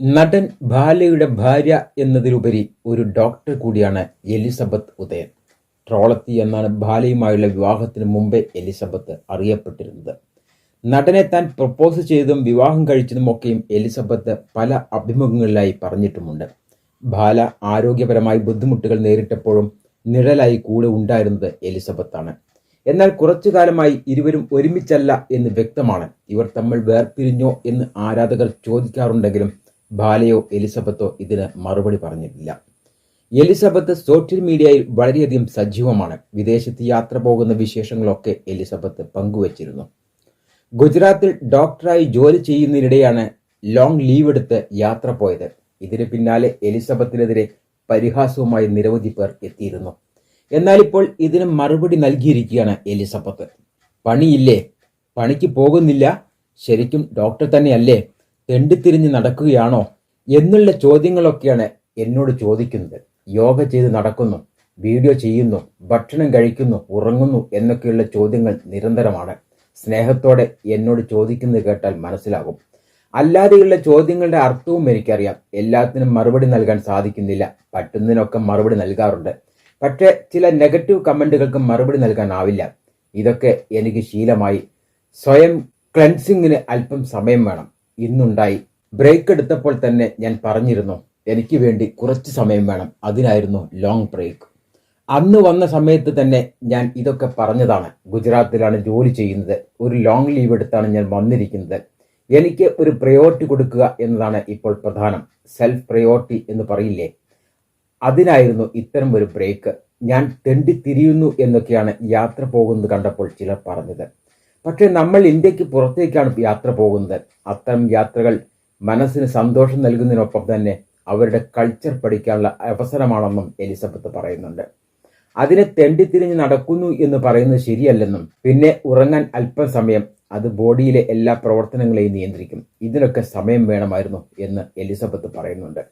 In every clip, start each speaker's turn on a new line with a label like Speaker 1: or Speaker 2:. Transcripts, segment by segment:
Speaker 1: നടൻ ഭാലയുടെ ഭാര്യ എന്നതിലുപരി ഒരു ഡോക്ടർ കൂടിയാണ് എലിസബത്ത് ഉദയൻ. ട്രോളത്തി എന്നാണ് ഭാലയുമായുള്ള വിവാഹത്തിന് മുമ്പേ എലിസബത്ത് അറിയപ്പെട്ടിരുന്നത്. നടനെ താൻ പ്രപ്പോസ് ചെയ്തതും വിവാഹം കഴിച്ചതുമൊക്കെയും എലിസബത്ത് പല അഭിമുഖങ്ങളിലായി പറഞ്ഞിട്ടുമുണ്ട്. ഭാല ആരോഗ്യപരമായി ബുദ്ധിമുട്ടുകൾ നേരിട്ടപ്പോഴും നിഴലായി കൂടെ ഉണ്ടായിരുന്നത് എലിസബത്താണ്. എന്നാൽ കുറച്ചു കാലമായി ഇരുവരും ഒരുമിച്ചല്ല എന്ന് വ്യക്തമാണ്. ഇവർ തമ്മിൽ വേർപിരിഞ്ഞോ എന്ന് ആരാധകർ ചോദിക്കാറുണ്ടെങ്കിലും ഭാലയോ എലിസബത്തോ ഇതിന് മറുപടി പറഞ്ഞിട്ടില്ല. എലിസബത്ത് സോഷ്യൽ മീഡിയയിൽ വളരെയധികം സജീവമാണ്. വിദേശത്ത് യാത്ര പോകുന്ന വിശേഷങ്ങളൊക്കെ എലിസബത്ത് പങ്കുവച്ചിരുന്നു. ഗുജറാത്തിൽ ഡോക്ടറായി ജോലി ചെയ്യുന്നതിനിടെയാണ് ലോങ് ലീവ് എടുത്ത് യാത്ര പോയത്. ഇതിന് പിന്നാലെ എലിസബത്തിനെതിരെ പരിഹാസവുമായി നിരവധി പേർ എത്തിയിരുന്നു. എന്നാൽ ഇപ്പോൾ ഇതിന് മറുപടി നൽകിയിരിക്കുകയാണ് എലിസബത്ത്. പണിയില്ലേ? പണിക്ക് പോകുന്നില്ല. ശരിക്കും ഡോക്ടർ തന്നെയല്ലേ? തെണ്ടിത്തിരിഞ്ഞ് നടക്കുകയാണോ എന്നുള്ള ചോദ്യങ്ങളൊക്കെയാണ് എന്നോട് ചോദിക്കുന്നത്. യോഗ ചെയ്ത് നടക്കുന്നു വീഡിയോ ചെയ്യുന്നു ഭക്ഷണം കഴിക്കുന്നു ഉറങ്ങുന്നു എന്നൊക്കെയുള്ള ചോദ്യങ്ങൾ നിരന്തരമാണ്. സ്നേഹത്തോടെ എന്നോട് ചോദിക്കുന്നത് കേട്ടാൽ മനസ്സിലാകും. അല്ലാതെയുള്ള ചോദ്യങ്ങളുടെ അർത്ഥവും എനിക്കറിയാം. എല്ലാത്തിനും മറുപടി നൽകാൻ സാധിക്കുന്നില്ല. പറ്റുന്നതിനൊക്കെ മറുപടി നൽകാറുണ്ട്. പക്ഷേ ചില നെഗറ്റീവ് കമന്റുകൾക്ക് മറുപടി നൽകാനാവില്ല. ഇതൊക്കെ എനിക്ക് ശീലമായി. സ്വയം ക്ലൻസിങ്ങിന് അല്പം സമയം വേണം. ഇന്നുണ്ടായി. ബ്രേക്ക് എടുത്തപ്പോൾ തന്നെ ഞാൻ പറഞ്ഞിരുന്നു എനിക്ക് വേണ്ടി കുറച്ച് സമയം വേണം. അതിനായിരുന്നു ലോങ് ബ്രേക്ക് അന്ന് വന്ന സമയത്ത് തന്നെ ഞാൻ ഇതൊക്കെ പറഞ്ഞതാണ്. ഗുജറാത്തിലാണ് ജോലി ചെയ്യുന്നത്. ഒരു ലോങ് ലീവ് എടുത്താണ് ഞാൻ വന്നിരിക്കുന്നത്. എനിക്ക് ഒരു പ്രയോറിറ്റി കൊടുക്കുക എന്നതാണ് ഇപ്പോൾ പ്രധാനം. സെൽഫ് പ്രയോറിറ്റി എന്ന് പറയില്ലേ? അതിനായിരുന്നു ഇത്തരം ഒരു ബ്രേക്ക് ഞാൻ തെണ്ടിത്തിരിയുന്നു എന്നൊക്കെയാണ് യാത്ര പോകുന്നത് കണ്ടപ്പോൾ ചിലർ പറഞ്ഞത്. പക്ഷേ നമ്മൾ ഇന്ത്യയ്ക്ക് പുറത്തേക്കാണ് യാത്ര പോകുന്നത്. അത്തരം യാത്രകൾ മനസ്സിന് സന്തോഷം നൽകുന്നതിനൊപ്പം തന്നെ അവരുടെ കൾച്ചർ പഠിക്കാനുള്ള അവസരമാണെന്നും എലിസബത്ത് പറയുന്നുണ്ട്. അതിനെ തെണ്ടിത്തിരിഞ്ഞ് നടക്കുന്നു എന്ന് പറയുന്നത് ശരിയല്ലെന്നും പിന്നെ ഉറങ്ങാൻ അല്പം സമയം അത് ബോഡിയിലെ എല്ലാ പ്രവർത്തനങ്ങളെയും നിയന്ത്രിക്കും. ഇതിനൊക്കെ സമയം വേണമായിരുന്നു എന്ന് എലിസബത്ത് പറയുന്നുണ്ട്.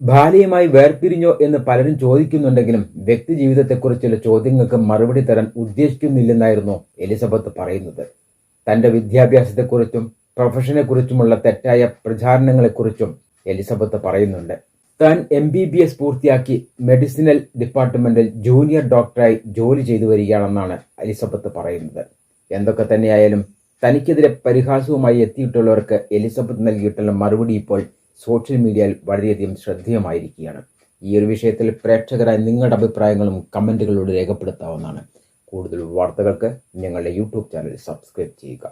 Speaker 1: ഭാര്യയുമായി വേർപിരിഞ്ഞോ എന്ന് പലരും ചോദിക്കുന്നുണ്ടെങ്കിലും വ്യക്തി ജീവിതത്തെക്കുറിച്ചുള്ള ചോദ്യങ്ങൾക്ക് മറുപടി തരാൻ ഉദ്ദേശിക്കുന്നില്ലെന്നായിരുന്നു എലിസബത്ത് പറയുന്നത്. തന്റെ വിദ്യാഭ്യാസത്തെക്കുറിച്ചും പ്രൊഫഷനെക്കുറിച്ചുമുള്ള തെറ്റായ പ്രചാരണങ്ങളെക്കുറിച്ചും എലിസബത്ത് പറയുന്നുണ്ട്. താൻ എം ബി ബി എസ് പൂർത്തിയാക്കി മെഡിസിനൽ ഡിപ്പാർട്ട്മെന്റിൽ ജൂനിയർ ഡോക്ടറായി ജോലി ചെയ്തു വരികയാണെന്നാണ് എലിസബത്ത് പറയുന്നത്. എന്തൊക്കെ തന്നെയായാലും തനിക്കെതിരെ പരിഹാസവുമായി എത്തിയിട്ടുള്ളവർക്ക് എലിസബത്ത് നൽകിയിട്ടുള്ള മറുപടി ഇപ്പോൾ സോഷ്യൽ മീഡിയയിൽ വളരെയധികം ശ്രദ്ധേയമായിരിക്കുകയാണ്. ഈ ഒരു വിഷയത്തിൽ പ്രേക്ഷകരായ നിങ്ങളുടെ അഭിപ്രായങ്ങളും കമന്റുകളിലൂടെ രേഖപ്പെടുത്താവുന്നതാണ്. കൂടുതൽ വാർത്തകൾക്ക് ഞങ്ങളുടെ യൂട്യൂബ് ചാനൽ സബ്സ്ക്രൈബ് ചെയ്യുക.